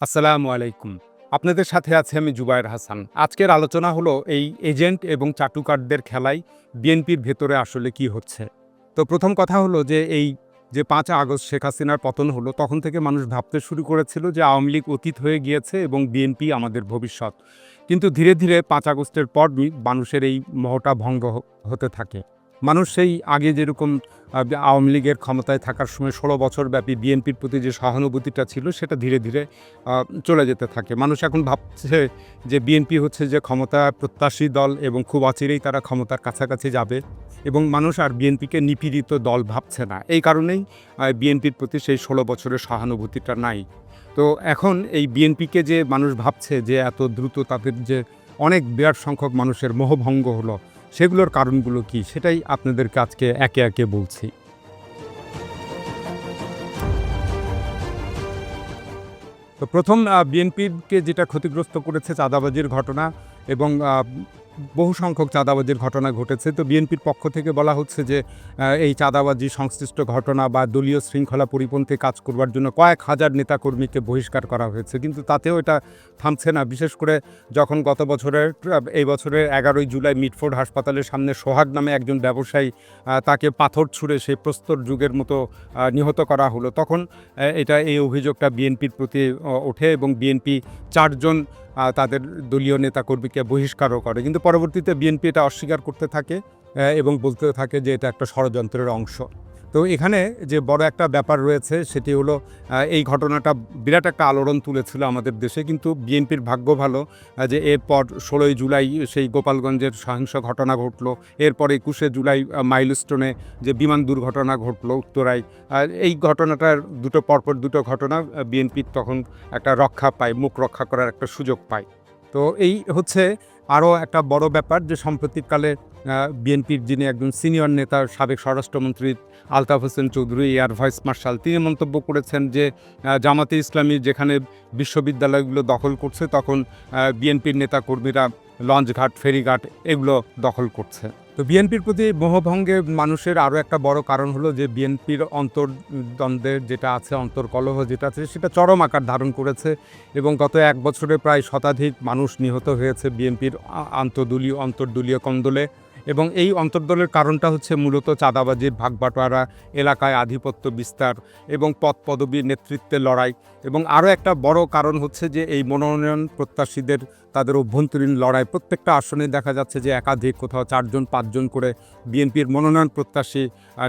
আসসালামু আলাইকুম। আপনাদের সাথে আছে আমি জুবায়ের হাসান। আজকের আলোচনা হলো এই এজেন্ট এবং চাটুকারদের খেলায় বিএনপির ভেতরে আসলে কি হচ্ছে। তো প্রথম কথা হলো যে এই যে পাঁচ আগস্ট শেখ হাসিনার পতন হলো, তখন থেকে মানুষ ভাবতে শুরু করেছিল যে আওয়ামী লীগ অতীত হয়ে গিয়েছে এবং বিএনপি আমাদের ভবিষ্যৎ। কিন্তু ধীরে ধীরে পাঁচ আগস্টের পর মানুষের এই মহটা ভঙ্গ হতে থাকে। মানুষ সেই আগে যেরকম আওয়ামী লীগের ক্ষমতায় থাকার সময় ষোলো বছর ব্যাপী বিএনপির প্রতি যে সহানুভূতিটা ছিল, সেটা ধীরে ধীরে চলে যেতে থাকে। মানুষ এখন ভাবছে যে বিএনপি হচ্ছে যে ক্ষমতা প্রত্যাশী দল এবং খুব অচিরেই তারা ক্ষমতার কাছাকাছি যাবে এবং মানুষ আর বিএনপিকে নিপীড়িত দল ভাবছে না। এই কারণেই বিএনপির প্রতি সেই ষোলো বছরের সহানুভূতিটা নাই। তো এখন এই বিএনপিকে যে মানুষ ভাবছে যে এত দ্রুত তাদের যে অনেক বিরাট সংখ্যক মানুষের মোহভঙ্গ হলো সেগুলোর কারণগুলো কি? সেটাই আপনাদের আজকে একে একে বলছি। তো প্রথম বিএনপিকে যেটা ক্ষতিগ্রস্ত করেছে চাঁদাবাজির ঘটনা এবং বহু সংখ্যক চাঁদাবাজির ঘটনা ঘটেছে। তো বিএনপির পক্ষ থেকে বলা হচ্ছে যে এই চাঁদাবাজি, সংশ্লিষ্ট ঘটনা বা দলীয় শৃঙ্খলা পরিপন্থী কাজ করবার জন্য কয়েক হাজার নেতাকর্মীকে বহিষ্কার করা হয়েছে। কিন্তু তাতেও এটা থামছে না। বিশেষ করে যখন গত বছরের, এই বছরের এগারোই জুলাই মিটফোর্ড হাসপাতালের সামনে সোহাগ নামে একজন ব্যবসায়ী তাকে পাথর ছুঁড়ে সেই প্রস্তর যুগের মতো নিহত করা হলো। তখন এটা এই অভিযোগটা বিএনপির প্রতি ওঠে এবং বিএনপি চারজন তাদের দলীয় নেতাকর্মীকে বহিষ্কারও করে। কিন্তু পরবর্তীতে বিএনপি এটা অস্বীকার করতে থাকে এবং বলতে থাকে যে এটা একটা ষড়যন্ত্রের অংশ। তো এখানে যে বড় একটা ব্যাপার রয়েছে, সেটি হলো এই ঘটনাটা বিরাট একটা আলোড়ন তুলেছিল আমাদের দেশে। কিন্তু বিএনপির ভাগ্য ভালো যে এরপর ষোলোই জুলাই সেই গোপালগঞ্জের সহিংস ঘটনা ঘটলো। এরপর একুশে জুলাই মাইলস্টোনে যে বিমান দুর্ঘটনা ঘটলো উত্তরায়। আর এই ঘটনাটার দুটো পরপর দুটো ঘটনা বিএনপির তখন একটা রক্ষা পায়, মুখ রক্ষা করার একটা সুযোগ পায়। তো এই হচ্ছে আরও একটা বড় ব্যাপার যে সাম্প্রতিককালে বিএনপির যিনি একজন সিনিয়র নেতা, সাবেক স্বরাষ্ট্রমন্ত্রী Altaf Hossain Chowdhury, air vice marshal, তিনি মন্তব্য করেছেন যে জামাতে ইসলামী যেখানে বিশ্ববিদ্যালয়গুলো দখল করছে, তখন বিএনপির নেতাকর্মীরা লঞ্চঘাট, ফেরিঘাট এগুলো দখল করছে। তো বিএনপির প্রতি মোহভঙ্গে মানুষের আরও একটা বড় কারণ হলো যে, বিএনপির অন্তর্দ্বন্দ্বের যেটা আছে, অন্তর্কলহ যেটা আছে, সেটা চরম আকার ধারণ করেছে এবং গত এক বছরে প্রায় শতাধিক মানুষ নিহত হয়েছে বিএনপির আন্তদলীয়, অন্তর্দলীয় কন্দলে। এবং এই অন্তর্দলের কারণটা হচ্ছে মূলত চাঁদাবাজির ভাগবাটোয়ারা এলাকায় আধিপত্য বিস্তার এবং পদ পদবীর নেতৃত্বের লড়াই। এবং আরও একটা বড় কারণ হচ্ছে যে এই মনোনয়ন প্রত্যাশীদের, তাদের অভ্যন্তরীণ লড়াই। প্রত্যেকটা আসনে দেখা যাচ্ছে যে একাধিক কোথাও চারজন, পাঁচজন করে বিএনপির মনোনয়ন প্রত্যাশী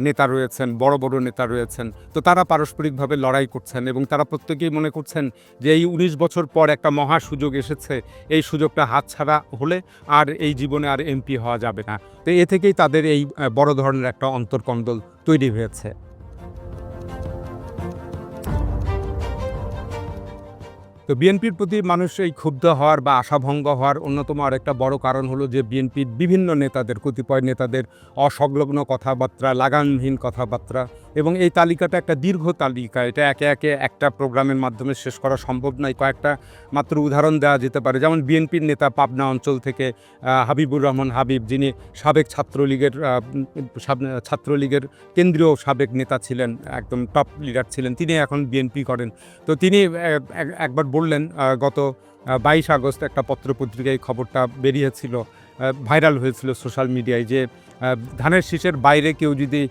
নেতা রয়েছেন, বড় বড় নেতা রয়েছেন। তো তারা পারস্পরিকভাবে লড়াই করছেন এবং তারা প্রত্যেকেই মনে করছেন যে এই উনিশ বছর পর একটা মহা সুযোগ এসেছে। এই সুযোগটা হাতছাড়া হলে আর এই জীবনে আর এমপি হওয়া যাবে না। তো এ থেকেই তাদের এই বড় ধরনের একটা অন্তর্কন্দল তৈরি হয়েছে। তো বিএনপির প্রতি মানুষ এই ক্ষুব্ধ হওয়ার বা আশাভঙ্গ হওয়ার অন্যতম আরেকটা বড় কারণ হলো যে বিএনপির বিভিন্ন নেতাদের, কতিপয় নেতাদের অসংলগ্ন কথাবার্তা লাগানহীন কথাবার্তা এবং এই তালিকাটা একটা দীর্ঘ তালিকা। এটা একে একে একটা প্রোগ্রামের মাধ্যমে শেষ করা সম্ভব নয়। কয়েকটা মাত্র উদাহরণ দেওয়া যেতে পারে। যেমন বিএনপির নেতা পাবনা অঞ্চল থেকে হাবিবুর রহমান হাবিব, যিনি সাবেক ছাত্রলীগের ছাত্রলীগের কেন্দ্রীয় সাবেক নেতা ছিলেন, একদম টপ লিডার ছিলেন। তিনি এখন বিএনপি করেন। তো তিনি এক- একবার বললেন গত বাইশ আগস্ট একটা পত্রপত্রিকায় খবরটা বেরিয়েছিল ভাইরাল হয়েছিল সোশ্যাল মিডিয়ায় যে ধানের শীষের বাইরে কেউ যদি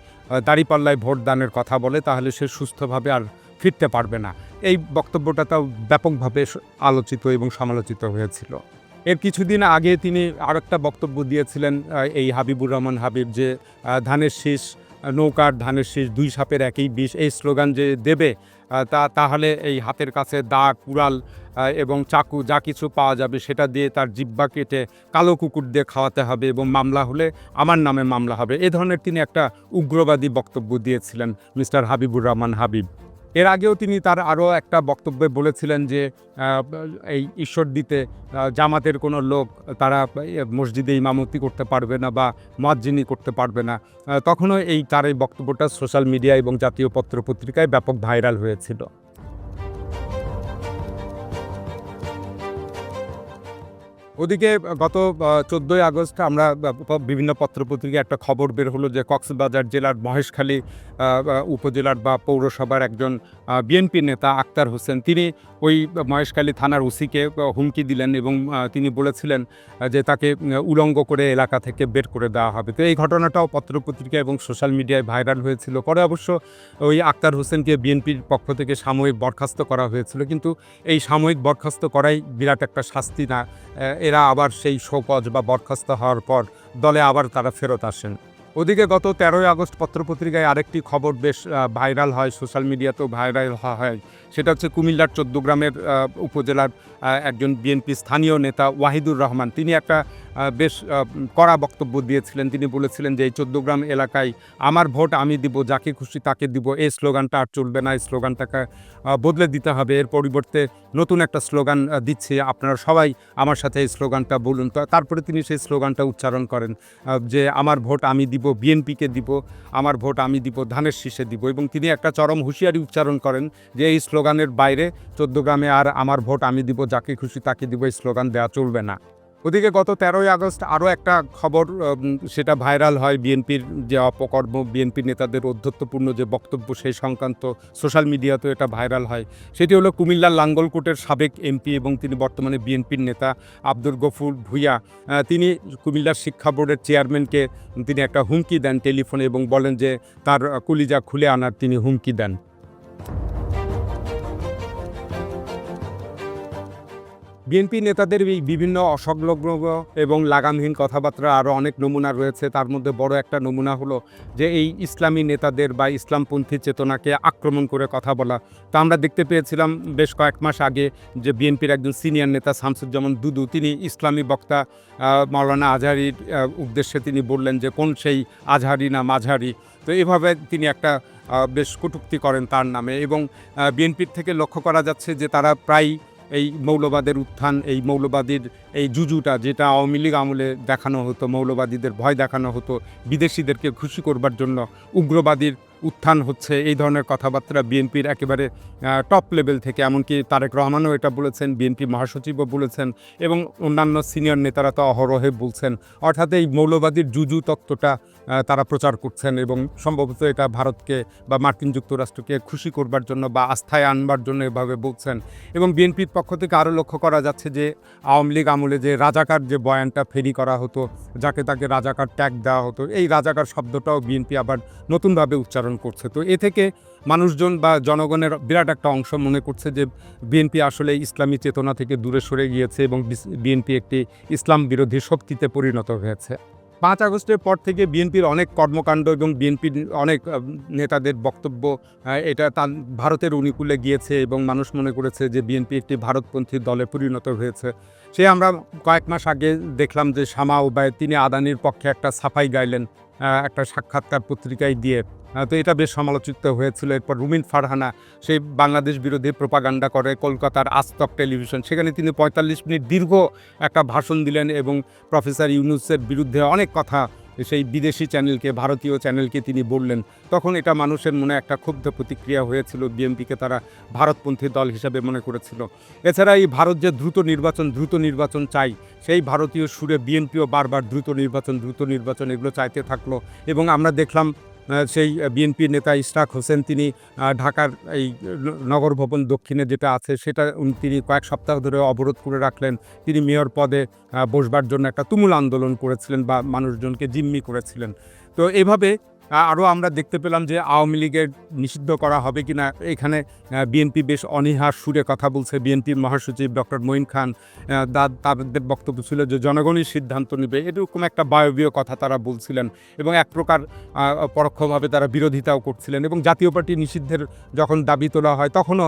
দাঁড়িপাল্লায় ভোট দানের কথা বলে তাহলে সে সুস্থভাবে আর ফিরতে পারবে না। এই বক্তব্যটা তাও ব্যাপকভাবে আলোচিত এবং সমালোচিত হয়েছিল। এর কিছুদিন আগে তিনি আরেকটা বক্তব্য দিয়েছিলেন এই হাবিবুর রহমান হাবিব যে ধানের শীষ, নৌকার ধানের শীষ দুই সাপের একই বিষ, এই স্লোগান যে দেবে তা তাহলে এই হাতের কাছে দাগ, কুড়াল এবং চাকু যা কিছু পাওয়া যাবে সেটা দিয়ে তার জিব্বা কেটে কালো কুকুর দিয়ে খাওয়াতে হবে এবং মামলা হলে আমার নামে মামলা হবে। এ ধরনের তিনি একটা উগ্রবাদী বক্তব্য দিয়েছিলেন মিস্টার হাবিবুর রহমান হাবিব। এর আগেও তিনি তার আরও একটা বক্তব্যে বলেছিলেন যে এই ঈশ্বর দিতে জামাতের কোনো লোক তারা মসজিদে ইমামতি করতে পারবে না বা মজ্জিনি করতে পারবে না। তখনও এই তার এই বক্তব্যটা সোশ্যাল মিডিয়া এবং জাতীয় পত্র পত্রিকায় ব্যাপক ভাইরাল হয়েছিল। ওদিকে গত চোদ্দোই আগস্ট আমরা বিভিন্ন পত্রপত্রিকায় একটা খবর বের হলো যে কক্সবাজার জেলার মহেশখালী উপজেলার বা পৌরসভার একজন বিএনপি নেতা আক্তার হোসেন, তিনি ওই মহেশখালী থানার ওসিকে হুমকি দিলেন এবং তিনি বলেছিলেন যে তাকে উলঙ্গ করে এলাকা থেকে বের করে দেওয়া হবে। তো এই ঘটনাটাও পত্রপত্রিকা এবং সোশ্যাল মিডিয়ায় ভাইরাল হয়েছিল। পরে অবশ্য ওই আক্তার হোসেনকে বিএনপির পক্ষ থেকে সাময়িক বরখাস্ত করা হয়েছিল। কিন্তু এই সাময়িক বরখাস্ত করাই বিরাট একটা শাস্তি না এরা আবার সেই শোকজ বা বরখাস্ত হওয়ার পর দলে আবার তারা ফেরত আসেন। ওদিকে গত তেরোই আগস্ট পত্রপত্রিকায় আরেকটি খবর বেশ ভাইরাল হয়, সোশ্যাল মিডিয়াতেও ভাইরাল হয়। সেটা হচ্ছে কুমিল্লার চোদ্দগ্রামের উপজেলার একজন বিএনপি স্থানীয় নেতা ওয়াহিদুর রহমান। তিনি একটা বেশ কড়া বক্তব্য দিয়েছিলেন। তিনি বলেছিলেন যে, এই চোদ্দগ্রাম এলাকায় আমার ভোট আমি দিব, যাকে খুশি তাকে দিব। এই স্লোগানটা আর চলবে না, এই স্লোগানটাকে বদলে দিতে হবে। এর পরিবর্তে নতুন একটা স্লোগান দিচ্ছে। আপনারা সবাই আমার সাথে এই স্লোগানটা বলুন। তারপরে তিনি সেই স্লোগানটা উচ্চারণ করেন যে, আমার ভোট আমি দিব বিএনপিকে দিব, আমার ভোট আমি দিব, ধানের শীষে দিব এবং তিনি একটা চরম হুঁশিয়ারি উচ্চারণ করেন যে এই স্লোগানের বাইরে চোদ্দগ্রামে আর আমার ভোট আমি দিব, যাকে খুশি তাকে দিব, এই স্লোগান দেওয়া চলবে না। ওদিকে গত তেরোই আগস্ট আরও একটা খবর সেটা ভাইরাল হয় বিএনপির যে অপকর্ম বিএনপি নেতাদের অধ্যত্বপূর্ণ যে বক্তব্য সেই সংক্রান্ত সোশ্যাল মিডিয়াতে এটা ভাইরাল হয়। সেটি হলো কুমিল্লার লাঙ্গলকোটের সাবেক এমপি এবং তিনি বর্তমানে বিএনপির নেতা আব্দুল গফুর ভুইয়া। তিনি কুমিল্লার শিক্ষা বোর্ডের চেয়ারম্যানকে তিনি একটা হুমকি দেন টেলিফোনে এবং বলেন যে তার কলিজা খুলে আনার তিনি হুমকি দেন। বিএনপি নেতাদের এই বিভিন্ন অসংলগ্ন এবং লাগামহীন কথাবার্তা আরও অনেক নমুনা রয়েছে। তার মধ্যে বড় একটা নমুনা হলো যে, এই ইসলামী নেতাদের বা ইসলামপন্থী চেতনাকে আক্রমণ করে কথা বলা। তা আমরা দেখতে পেয়েছিলাম বেশ কয়েক মাস আগে যে, বিএনপির একজন সিনিয়র নেতা শামসুজ্জামান দুদু, তিনি ইসলামী বক্তা মাওলানা আজহারির উদ্দেশ্যে তিনি বললেন যে, কোন সেই আজহারি না মাঝহারি? তো এভাবে তিনি একটা বেশ কটূক্তি করেন তার নামে এবং বিএনপির থেকে লক্ষ্য করা যাচ্ছে যে, তারা প্রায় এই মৌলবাদের উত্থান, এই মৌলবাদীর এই জুজুটা যেটা আওয়ামী লীগ আমলে দেখানো হতো, মৌলবাদীদের ভয় দেখানো হতো, বিদেশিদেরকে খুশি করবার জন্য উগ্রবাদীর উত্থান হচ্ছে, এই ধরনের কথাবার্তা বিএনপির একেবারে টপ লেভেল থেকে, এমনকি তারেক রহমানও এটা বলেছেন, বিএনপি মহাসচিবও বলেছেন এবং অন্যান্য সিনিয়র নেতারা তো অহরহে বলছেন। অর্থাৎ এই মৌলবাদীর জুজু তত্ত্বটা তারা প্রচার করছেন এবং সম্ভবত এটা ভারতকে বা মার্কিন যুক্তরাষ্ট্রকে খুশি করবার জন্য বা আস্থায় আনবার জন্য এভাবে বলছেন। এবং বিএনপির পক্ষ থেকে আরও লক্ষ্য করা যাচ্ছে যে, আওয়ামী লীগ আমলে যে রাজাকার যে বয়ানটা ফেরি করা হতো, যাকে তাকে রাজাকার ট্যাগ দেওয়া হতো, এই রাজাকার শব্দটাও বিএনপি আবার নতুনভাবে উচ্চারণ করছে। তো এ থেকে মানুষজন বা জনগণের বিরাট একটা অংশ মনে করছে যে বিএনপি আসলে ইসলামী চেতনা থেকে দূরে সরে গিয়েছে এবং বিএনপি একটি ইসলাম বিরোধী শক্তিতে পরিণত হয়েছে। পাঁচ আগস্টের পর থেকে বিএনপির অনেক কর্মকাণ্ড এবং বিএনপির অনেক নেতাদের বক্তব্য এটা তার ভারতের অনুকূলে গিয়েছে এবং মানুষ মনে করেছে যে বিএনপি একটি ভারতপন্থী দলে পরিণত হয়েছে। সে আমরা কয়েক মাস আগে দেখলাম যে শামা ওবায় তিনি আদানির পক্ষে একটা সাফাই গাইলেন একটা সাক্ষাৎকার পত্রিকায় দিয়ে। তো এটা বেশ সমালোচিত হয়েছিল। এরপর রুমিন ফারহানা সেই বাংলাদেশ বিরোধী প্রোপাগান্ডা করে কলকাতার আজতক টেলিভিশন। সেখানে তিনি পঁয়তাল্লিশ মিনিট দীর্ঘ একটা ভাষণ দিলেন এবং প্রফেসর ইউনুসের বিরুদ্ধে অনেক কথা সেই বিদেশি চ্যানেলকে, ভারতীয় চ্যানেলকে তিনি বললেন। তখন এটা মানুষের মনে একটা ক্ষুব্ধ প্রতিক্রিয়া হয়েছিল, বিএনপিকে তারা ভারতপন্থী দল হিসাবে মনে করেছিল। এছাড়া এই ভারত যে দ্রুত নির্বাচন দ্রুত নির্বাচন চাই, সেই ভারতীয় সুরে বিএনপিও বারবার দ্রুত নির্বাচন দ্রুত নির্বাচন এগুলো চাইতে থাকল। এবং আমরা দেখলাম সেই বিএনপি নেতা ইশরাক হোসেন তিনি ঢাকার এই নগর ভবন দক্ষিণে যেটা আছে সেটা তিনি কয়েক সপ্তাহ ধরে অবরোধ করে রাখলেন। তিনি মেয়র পদে বসবার জন্য একটা তুমুল আন্দোলন করেছিলেন বা মানুষজনকে জিম্মি করেছিলেন। তো এভাবে আরও আমরা দেখতে পেলাম যে আওয়ামী লীগের নিষিদ্ধ করা হবে কি না এখানে বিএনপি বেশ অনীহার সুরে কথা বলছে। বিএনপির মহাসচিব ডক্টর মঈন খান তাদের বক্তব্য ছিল যে জনগণই সিদ্ধান্ত নেবে। এরকম একটা বায়বীয় কথা তারা বলছিলেন এবং এক প্রকার পরোক্ষভাবে তারা বিরোধিতাও করছিলেন এবং জাতীয় পার্টি নিষিদ্ধের যখন দাবি তোলা হয় তখনও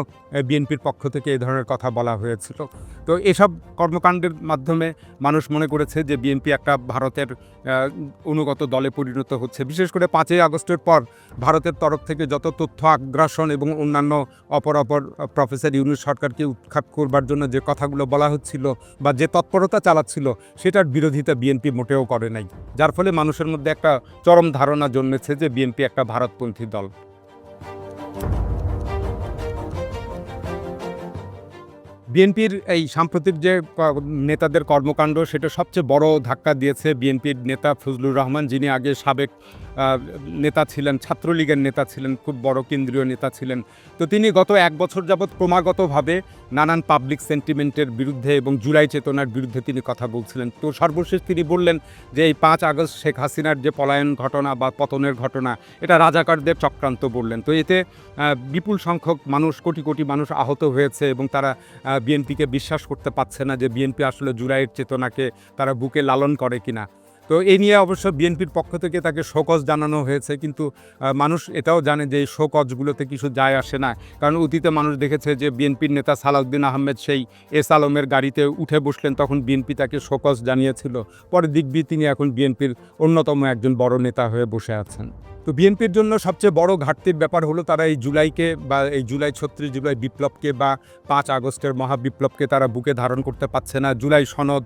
বিএনপির পক্ষ থেকে এই ধরনের কথা বলা হয়েছিল। তো এসব কর্মকাণ্ডের মাধ্যমে মানুষ মনে করেছে যে বিএনপি একটা ভারতের অনুগত দলে পরিণত হচ্ছে। বিশেষ করে পাঁচই আগস্টের পর ভারতের তরফ থেকে যত তথ্য, আগ্রাসন এবং অন্যান্য অপরাপর প্রফেসর ইউনুস সরকারকে উৎখাত করবার জন্য যে কথাগুলো বলা হচ্ছিল বা যে তৎপরতা চালাচ্ছিল, সেটার বিরোধিতা বিএনপি মোটেও করে নাই। যার ফলে মানুষের মধ্যে একটা চরম ধারণা জন্মেছে যে বিএনপি একটা ভারতপন্থী দল। বিএনপির এই সাম্প্রতিক যে নেতাদের কর্মকাণ্ড, সেটা সবচেয়ে বড় ধাক্কা দিয়েছে বিএনপির নেতা ফজলুর রহমান, যিনি আগে সাবেক নেতা ছিলেন, ছাত্রলীগের নেতা ছিলেন, খুব বড় কেন্দ্রীয় নেতা ছিলেন। তো তিনি গত এক বছর যাবৎ ক্রমাগতভাবে নানান পাবলিক সেন্টিমেন্টের বিরুদ্ধে এবং জুলাই চেতনার বিরুদ্ধে তিনি কথা বলছিলেন। তো সর্বশেষ তিনি বললেন যে, এই পাঁচ আগস্ট শেখ হাসিনার যে পলায়ন ঘটনা বা পতনের ঘটনা, এটা রাজাকারদের চক্রান্ত বললেন। তো এতে বিপুল সংখ্যক মানুষ, কোটি কোটি মানুষ আহত হয়েছে এবং তারা বিএনপিকে বিশ্বাস করতে পারছে না যে, বিএনপি আসলে জুলাইয়ের চেতনাকে তারা বুকে লালন করে কিনা। তো এই নিয়ে অবশ্য বিএনপির পক্ষ থেকে তাকে শোকজ জানানো হয়েছে, কিন্তু মানুষ এটাও জানে যে এই শোকজগুলোতে কিছু যায় আসে না। কারণ অতীতে মানুষ দেখেছে যে বিএনপির নেতা সালাউদ্দিন আহমেদ সেই এস আলমের গাড়িতে উঠে বসলেন, তখন বিএনপি তাকে শোকজ জানিয়েছিল। পরে দিকবি তিনি এখন বিএনপির অন্যতম একজন বড় নেতা হয়ে বসে আছেন। তো বিএনপির জন্য সবচেয়ে বড় ঘাটতির ব্যাপার হলো তারা এই জুলাইকে বা এই জুলাই ছত্রিশ, জুলাই বিপ্লবকে বা পাঁচ আগস্টের মহাবিপ্লবকে তারা বুকে ধারণ করতে পারছে না। জুলাই সনদ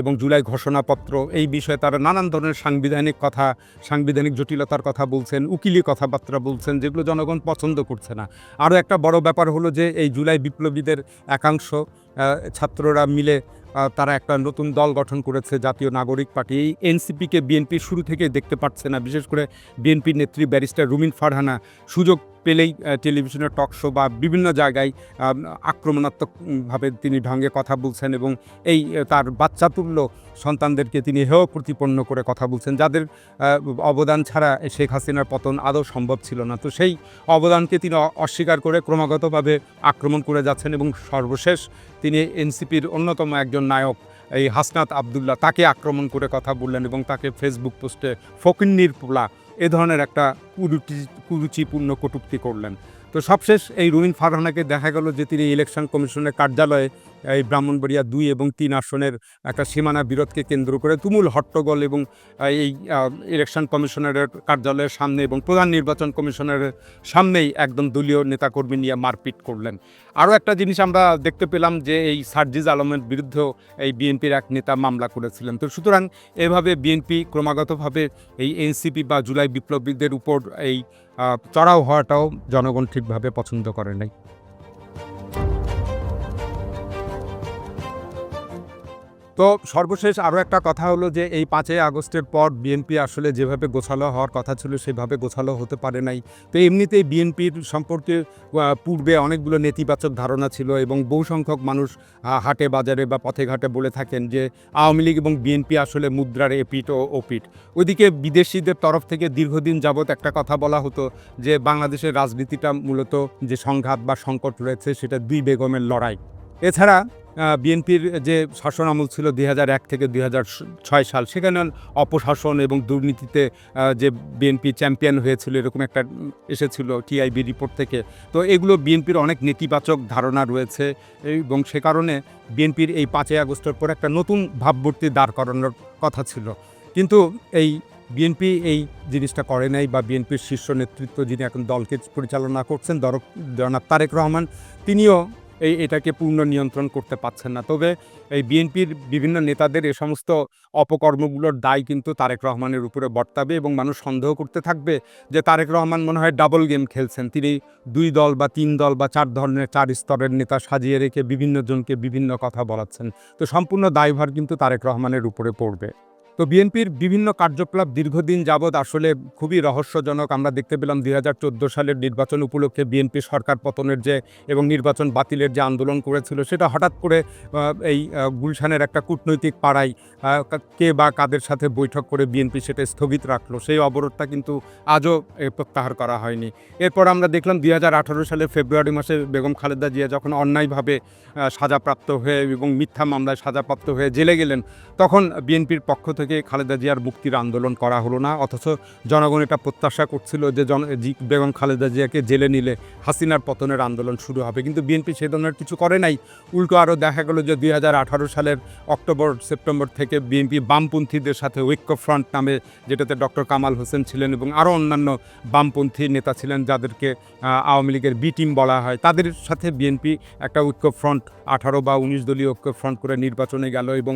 এবং জুলাই ঘোষণাপত্র, এই বিষয়ে তারা নানান ধরনের সাংবিধানিক কথা, সাংবিধানিক জটিলতার কথা বলছেন, উকিলি কথাবার্তা বলছেন, যেগুলো জনগণ পছন্দ করছে না। আরও একটা বড় ব্যাপার হলো যে এই জুলাই বিপ্লবীদের একাংশ ছাত্ররা মিলে তারা একটা নতুন দল গঠন করেছে, জাতীয় নাগরিক পার্টি। এই এনসিপিকে বিএনপি শুরু থেকে দেখতে পাচ্ছে না, বিশেষ করে বিএনপির নেত্রী ব্যারিস্টার রুমিন ফারহানা। সুযোগ পেলেই টেলিভিশনের টক শো বা বিভিন্ন জায়গায় আক্রমণাত্মকভাবে তিনি ঢঙ্গে কথা বলছেন এবং এই তার বাচ্চাতুল্য সন্তানদেরকে তিনি হেয় প্রতিপন্ন করে কথা বলছেন, যাদের অবদান ছাড়া শেখ হাসিনার পতন আদৌ সম্ভব ছিল না। তো সেই অবদানকে তিনি অস্বীকার করে ক্রমাগতভাবে আক্রমণ করে যাচ্ছেন এবং সর্বশেষ তিনি এনসিপির অন্যতম একজন নায়ক, এই হাসনাত আবদুল্লাহ, তাকে আক্রমণ করে কথা বললেন এবং তাকে ফেসবুক পোস্টে ফকিন্নির পোলা এ ধরনের একটা কুরুচি কুরুচিপূর্ণ কটুক্তি করলেন। তো সবশেষ এই রুমিন ফারহানাকে দেখা গেল যে তিনি ইলেকশন কমিশনের কার্যালয়ে এই ব্রাহ্মণবাড়িয়া দুই এবং তিন আসনের একটা সীমানা বিরোধকে কেন্দ্র করে তুমুল হট্টগোল এবং এই ইলেকশন কমিশনারের কার্যালয়ের সামনে এবং প্রধান নির্বাচন কমিশনারের সামনেই একদম দলীয় নেতাকর্মী নিয়ে মারপিট করলেন। আরও একটা জিনিস আমরা দেখতে পেলাম যে এই সার্জিজ আলমের বিরুদ্ধেও এই বিএনপির এক নেতা মামলা করেছিলেন। তো সুতরাং এভাবে বিএনপি ক্রমাগতভাবে এই এনসিপি বা জুলাই বিপ্লবীদের উপর এই চড়াও হওয়াটাও জনগণ ঠিকভাবে পছন্দ করে নাই। তো সর্বশেষ আরও একটা কথা হলো যে এই পাঁচই আগস্টের পর বিএনপি আসলে যেভাবে গোছালো হওয়ার কথা ছিল সেভাবে গোছালো হতে পারে নাই। তো এমনিতেই বিএনপির সম্পর্কে পূর্বে অনেকগুলো নেতিবাচক ধারণা ছিল এবং বহু সংখ্যক মানুষ হাটে বাজারে বা পথে ঘাটে বলে থাকেন যে আওয়ামী লীগ এবং বিএনপি আসলে মুদ্রার এপিট ও ওপিট ওইদিকে বিদেশিদের তরফ থেকে দীর্ঘদিন যাবৎ একটা কথা বলা হতো যে বাংলাদেশের রাজনীতিটা মূলত যে সংঘাত বা সংকট রয়েছে সেটা দুই বেগমের লড়াই। এছাড়া বিএনপির যে শাসন আমল ছিল দুই থেকে দুই ছয় সাল, সেখানে অপশাসন এবং দুর্নীতিতে যে বিএনপি চ্যাম্পিয়ন হয়েছিল, এরকম একটা এসেছিল টিআইবি রিপোর্ট থেকে। তো এগুলো বিএনপির অনেক নেতিবাচক ধারণা রয়েছে এবং সে কারণে বিএনপির এই পাঁচই আগস্টের পর একটা নতুন ভাবমূর্তি দাঁড় করানোর কথা ছিল। কিন্তু এই বিএনপি এই জিনিসটা করে নাই বা বিএনপির শীর্ষ নেতৃত্ব যিনি এখন দলকে পরিচালনা করছেন জনাব তারেক রহমান, তিনিও এই এটাকে পূর্ণ নিয়ন্ত্রণ করতে পারছেন না। তবে এই বিএনপির বিভিন্ন নেতাদের এ সমস্ত অপকর্মগুলোর দায় কিন্তু তারেক রহমানের উপরে বর্তাবে এবং মানুষ সন্দেহ করতে থাকবে যে তারেক রহমান মনে হয় ডাবল গেম খেলছেন। তিনি দুই দল বা তিন দল বা চার ধরনের, চার স্তরের নেতা সাজিয়ে রেখে বিভিন্ন জনকে বিভিন্ন কথা বলাচ্ছেন। তো সম্পূর্ণ দায়ভার কিন্তু তারেক রহমানের উপরে পড়বে। তো বিএনপির বিভিন্ন কার্যকলাপ দীর্ঘদিন যাবৎ আসলে খুবই রহস্যজনক। আমরা দেখতে পেলাম দুই হাজার চোদ্দ সালের নির্বাচন উপলক্ষে বিএনপি সরকার পতনের যে এবং নির্বাচন বাতিলের যে আন্দোলন করেছিল, সেটা হঠাৎ করে এই গুলশানের একটা কূটনৈতিক পাড়ায় কে বা কাদের সাথে বৈঠক করে বিএনপি সেটা স্থগিত রাখল, সেই অবরোধটা কিন্তু আজও প্রত্যাহার করা হয়নি। এরপর আমরা দেখলাম দুই সালের ফেব্রুয়ারি মাসে বেগম খালেদা জিয়া যখন অন্যায়ভাবে সাজাপ্রাপ্ত হয়ে এবং মিথ্যা মামলায় সাজাপ্রাপ্ত হয়ে জেলে গেলেন, তখন বিএনপির পক্ষ থেকে খালেদা জিয়ার মুক্তির আন্দোলন করা হলো না। অথচ জনগণ এটা প্রত্যাশা করছিল যে জন বেগম খালেদা জিয়াকে জেলে নিলে হাসিনার পতনের আন্দোলন শুরু হবে। কিন্তু বিএনপি সে ধরনের কিছু করে নাই। উল্টো আরও দেখা গেল যে দুই হাজার আঠারো সালের অক্টোবর, সেপ্টেম্বর থেকে বিএনপি বামপন্থীদের সাথে ঐক্য ফ্রন্ট নামে, যেটাতে ডক্টর কামাল হোসেন ছিলেন এবং আরও অন্যান্য বামপন্থী নেতা ছিলেন যাদেরকে আওয়ামী লীগের বি টিম বলা হয়। তাদের সাথে বিএনপি একটা ঐক্য ফ্রন্ট আঠারো বা উনিশ দলীয় ঐক্য ফ্রন্ট করে নির্বাচনে গেল এবং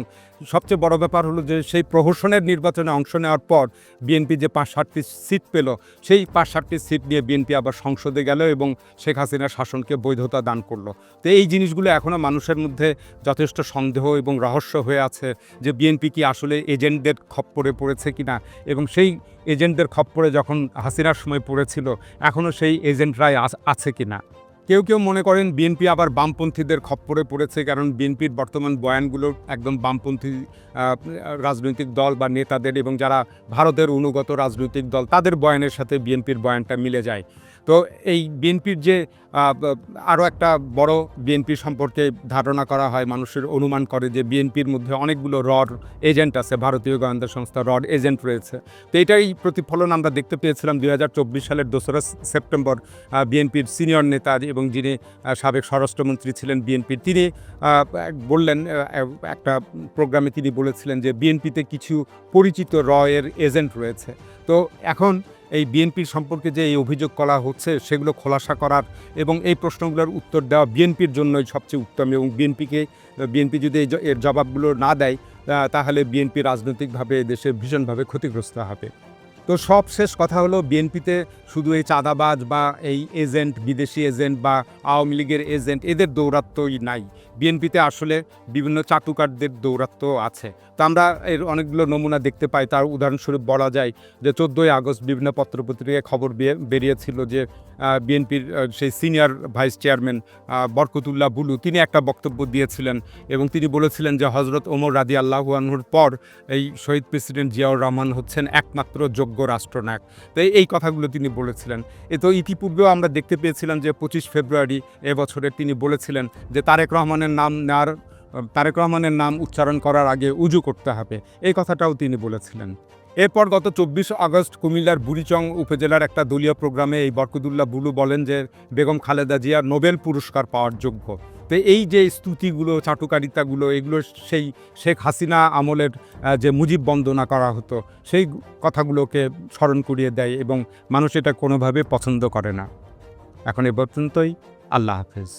সবচেয়ে বড় ব্যাপার হলো যে সেই প্রহসনের নির্বাচনে অংশ নেওয়ার পর বিএনপি যে পাঁচ ষাটটি সিট পেল, সেই পাঁচ ষাটটি সিট নিয়ে বিএনপি আবার সংসদে গেল এবং শেখ হাসিনার শাসনকে বৈধতা দান করল। তো এই জিনিসগুলো এখনও মানুষের মধ্যে যথেষ্ট সন্দেহ এবং রহস্য হয়ে আছে যে বিএনপি কি আসলে এজেন্টদের খপ্পরে পড়েছে কিনা এবং সেই এজেন্টদের খপ্পরে যখন হাসিনার সময় পড়েছিল এখনও সেই এজেন্টরাই আছ- কিনা। কেউ কেউ মনে করেন বিএনপি আবার বামপন্থীদের খপ্পরে পড়েছে, কারণ বিএনপির বর্তমান বয়ানগুলো একদম বামপন্থী রাজনৈতিক দল বা নেতাদের এবং যারা ভারতের অনুগত রাজনৈতিক দল, তাদের বয়ানের সাথে বিএনপির বয়ানটা মিলে যায়। তো এই বিএনপির যে আরও একটা বড় বিএনপি সম্পর্কে ধারণা করা হয়, মানুষের অনুমান করে যে বিএনপির মধ্যে অনেকগুলো রড এজেন্ট আছে, ভারতীয় গোয়েন্দা সংস্থা রড এজেন্ট রয়েছে। তো এটাই প্রতিফলন আমরা দেখতে পেয়েছিলাম দু হাজার চব্বিশ সালের দোসরা সেপ্টেম্বর বিএনপির সিনিয়র নেতা এবং যিনি সাবেক স্বরাষ্ট্রমন্ত্রী ছিলেন বিএনপির, তিনি বললেন একটা প্রোগ্রামে তিনি বলেছিলেন যে বিএনপিতে কিছু পরিচিত রয়ের এজেন্ট রয়েছে। তো এখন এই বিএনপির সম্পর্কে যে এই অভিযোগ করা হচ্ছে, সেগুলো খোলাসা করার এবং এই প্রশ্নগুলোর উত্তর দেওয়া বিএনপির জন্যই সবচেয়ে উত্তম এবং বিএনপিকে বিএনপি যদি এর জবাবগুলো না দেয় তাহলে বিএনপি রাজনৈতিকভাবে, দেশে ভীষণভাবে ক্ষতিগ্রস্ত হবে। তো সব শেষ কথা হলো বিএনপিতে শুধু এই চাঁদাবাজ বা এই এজেন্ট, বিদেশি এজেন্ট বা আওয়ামী লীগের এজেন্ট, এদের দৌরাত্মই নাই। বিএনপিতে আসলে বিভিন্ন চাটুকারদের দৌরাত্ম আছে। তো আমরা এর অনেকগুলো নমুনা দেখতে পাই। তার উদাহরণস্বরূপ বলা যায় যে, চোদ্দোই আগস্ট বিভিন্ন পত্রপত্রিকায় খবর বেরিয়েছিল যে বিএনপির সেই senior vice chairman Barkatullah Bulu, তিনি একটা বক্তব্য দিয়েছিলেন এবং তিনি বলেছিলেন যে হজরত ওমর রাদি আল্লাহুয়ানহুর পর এই শহীদ প্রেসিডেন্ট জিয়াউর রহমান হচ্ছেন একমাত্র যোগ্য রাষ্ট্রনায়ক। তো এই- এই কথাগুলো তিনি বলেছিলেন। এ তো ইতিপূর্বেও আমরা দেখতে পেয়েছিলাম যে পঁচিশ ফেব্রুয়ারি এবছরে তিনি বলেছিলেন যে তারেক রহমানের নাম নেওয়ার তারেক রহমানের নাম উচ্চারণ করার আগে উজু করতে হবে। এই কথাটাও তিনি বলেছিলেন। এরপর গত চব্বিশ আগস্ট কুমিল্লার বুড়িচং উপজেলার একটা দলীয় প্রোগ্রামে এই বরকতুল্লাহ বুলু বলেন যে বেগম খালেদা জিয়া নোবেল পুরস্কার পাওয়ার যোগ্য। তো এই যে স্তুতিগুলো, চাটুকারিতাগুলো, এগুলো সেই শেখ হাসিনা আমলের যে মুজিব বন্দনা করা হতো, সেই কথাগুলোকে স্মরণ করিয়ে দেয় এবং মানুষ এটা কোনোভাবে পছন্দ করে না। এখন এ পর্যন্তই, আল্লাহ হাফেজ।